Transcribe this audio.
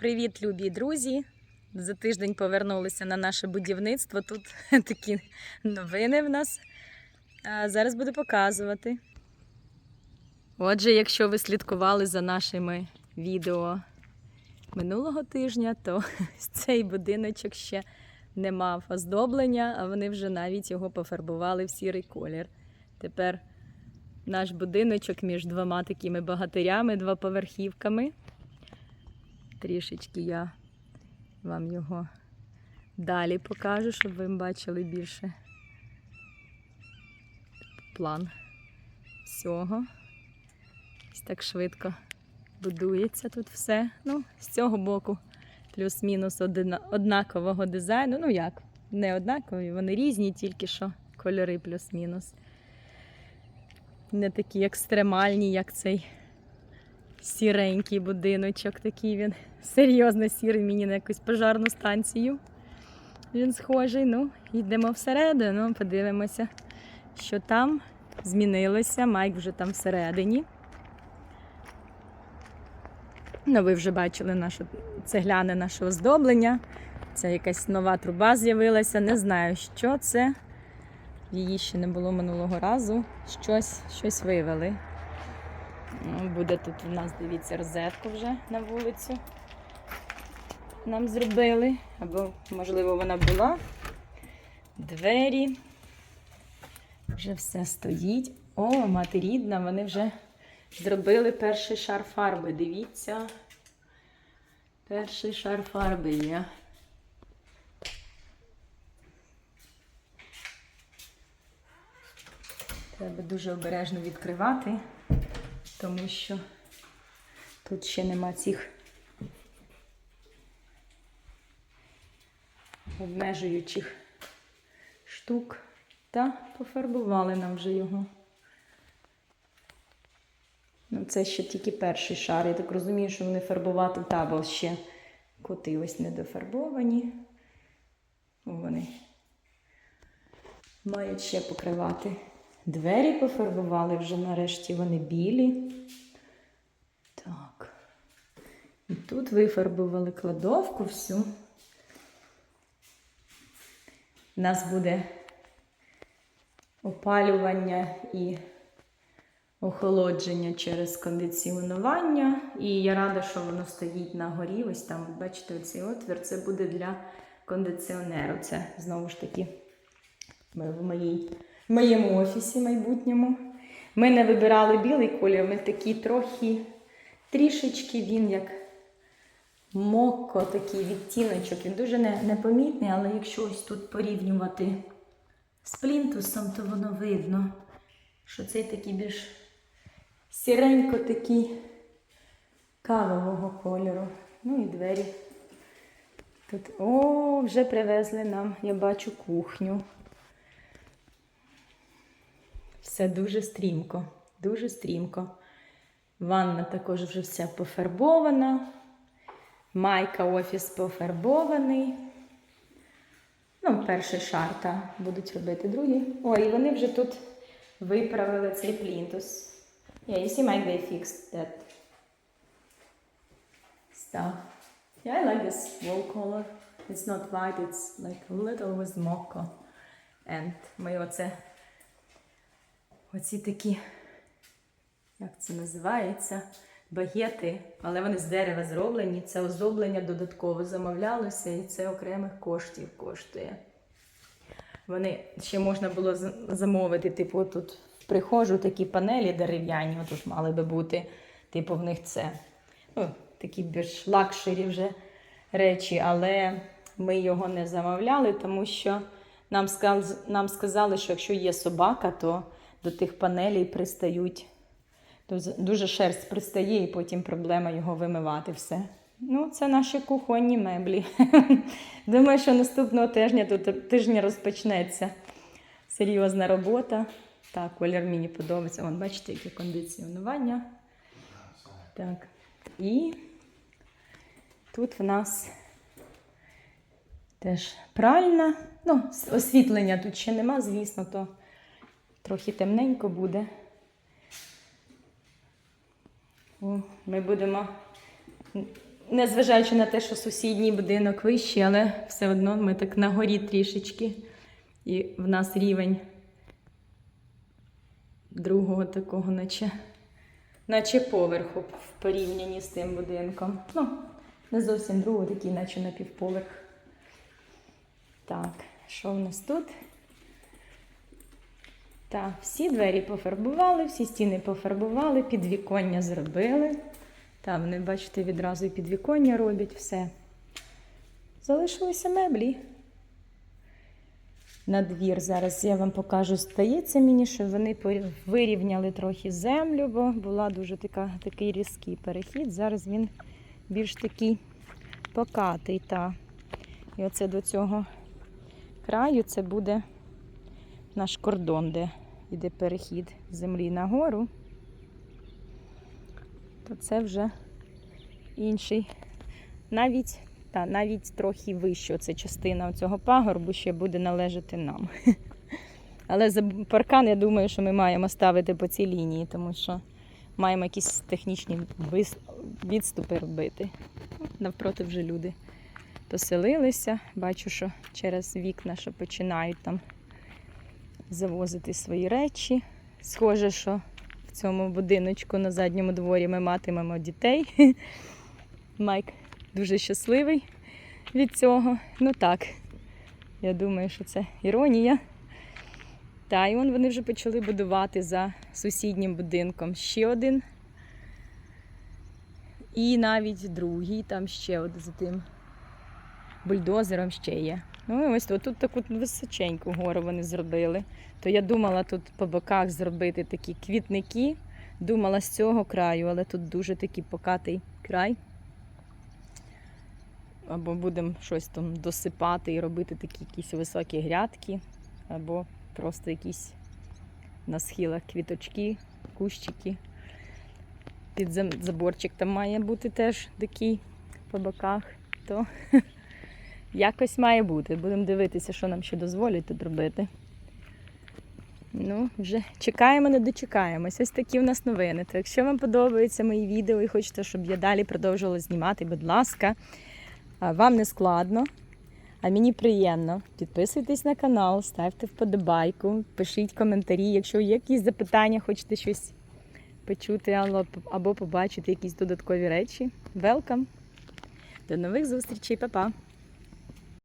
Привіт, любі друзі! За тиждень повернулися на наше будівництво. Тут такі новини в нас. А зараз буду показувати. Отже, якщо ви слідкували за нашими відео минулого тижня, то цей будиночок ще не мав оздоблення, а вони вже навіть його пофарбували в сірий колір. Тепер наш будиночок між двома такими багатирями, двоповерхівками. Трішечки я вам його далі покажу, щоб ви бачили більше план всього. Ось так швидко будується тут все. Ну, з цього боку плюс-мінус однакового дизайну. Ну як, не однакові, вони різні, тільки що кольори плюс-мінус. Не такі екстремальні, як цей сіренький будиночок. Такий він серйозно сірий мені на якусь пожарну станцію. Він схожий. Ну, йдемо всередину, подивимося, що там змінилося. Майк вже там всередині. Ну, ви вже бачили наше цегляне наше оздоблення. Це якась нова труба з'явилася. Не знаю, що це. Її ще не було минулого разу. Щось, щось вивели. Буде тут у нас, дивіться, розетку вже на вулицю. Нам зробили. Або, можливо, вона була. Двері. Вже все стоїть. О, мати рідна, вони вже зробили перший шар фарби. Дивіться. Перший шар фарби є. Треба дуже обережно відкривати, тому що тут ще нема цих обмежуючих штук. Та пофарбували нам вже його. Ну, це ще тільки перший шар. Я так розумію, що вони фарбувати табл ще коти ось недофарбовані. Вони мають ще покривати. Двері пофарбували вже нарешті вони білі. Так. І тут вифарбували кладовку всю. У нас буде опалювання і охолодження через кондиціонування. І я рада, що воно стоїть на горі. Ось там, бачите, оцей отвір. Це буде для кондиціонеру. Це знову ж таки в моїй, моєму офісі майбутньому. Ми не вибирали білий колір, ми такий трохи, трішечки він як моко, такий відтіночок. Він дуже непомітний, але якщо ось тут порівнювати з плінтусом, то воно видно, що цей такий більш сіренько такий кавового кольору. Ну і двері. Тут, о, вже привезли нам, я бачу, кухню. Все дуже стрімко, дуже стрімко. Ванна також вже вся пофарбована. Майка офіс пофарбований. Ну, перший шар, та будуть робити другий. О, і вони вже тут виправили цей плінтус. Yeah, you see Mike, they fixed that stuff. Yeah, I like this wall color. It's not white, it's like a little with mocha. And ми оце оці такі, як це називається, багети, але вони з дерева зроблені. Це оздоблення додатково замовлялося, і це окремих коштів коштує. Вони ще можна було замовити, типу, тут в прихожу такі панелі дерев'яні, отут мали би бути. Типу, в них це ну, такі більш лакшері вже речі, але ми його не замовляли, тому що нам сказали, що якщо є собака, то до тих панелей пристають. Дуже- шерсть пристає, і потім проблема його вимивати все. Ну, це наші кухонні меблі. Думаю, що наступного тижня тут тижня розпочнеться серйозна робота. Так, колір мені подобається. Вон, бачите, яке кондиціонування. Так. І тут в нас теж пральна. Ну, освітлення тут ще нема, звісно, то трохи темненько буде. Ми будемо незважаючи на те, що сусідній будинок вищий, але все одно ми так на горі трішечки. І в нас рівень другого такого, наче, наче поверху в порівнянні з тим будинком. Ну, не зовсім другого, такий, наче напівповерх. Так, що в нас тут? Так, всі двері пофарбували, всі стіни пофарбували, підвіконня зробили. Там, вони, бачите, відразу і підвіконня роблять все. Залишилися меблі. На двір зараз я вам покажу, стається мені, що вони вирівняли трохи землю, бо була дуже така, такий різкий перехід. Зараз він більш такий покатий. Та. І оце до цього краю це буде наш кордон, де йде перехід з землі на гору. То це вже інший. Навіть, та, навіть трохи вище це частина цього пагорбу ще буде належати нам. Але за паркан, я думаю, що ми маємо ставити по цій лінії, тому що маємо якісь технічні відступи робити. Навпроти вже люди поселилися. Бачу, що через вікна, що починають там завозити свої речі. Схоже, що в цьому будиночку на задньому дворі ми матимемо дітей. Майк дуже щасливий від цього. Ну так, я думаю, що це іронія. Та, і он вони вже почали будувати за сусіднім будинком ще один. І навіть другий, там ще от за тим бульдозером ще є. Ну ось тут таку височеньку гору вони зробили. То я думала тут по боках зробити такі квітники. Думала з цього краю, але тут дуже такий покатий край. Або будемо щось там досипати і робити такі якісь високі грядки, або просто якісь на схилах квіточки, кущики. Під заборчик там має бути теж такий по боках. То якось має бути. Будемо дивитися, що нам ще дозволять тут робити. Ну, вже чекаємо, не дочекаємось. Ось такі у нас новини. То якщо вам подобаються мої відео і хочете, щоб я далі продовжувала знімати, будь ласка, вам не складно, а мені приємно. Підписуйтесь на канал, ставте вподобайку, пишіть коментарі. Якщо є якісь запитання, хочете щось почути або побачити якісь додаткові речі. Велкам! До нових зустрічей, па-па!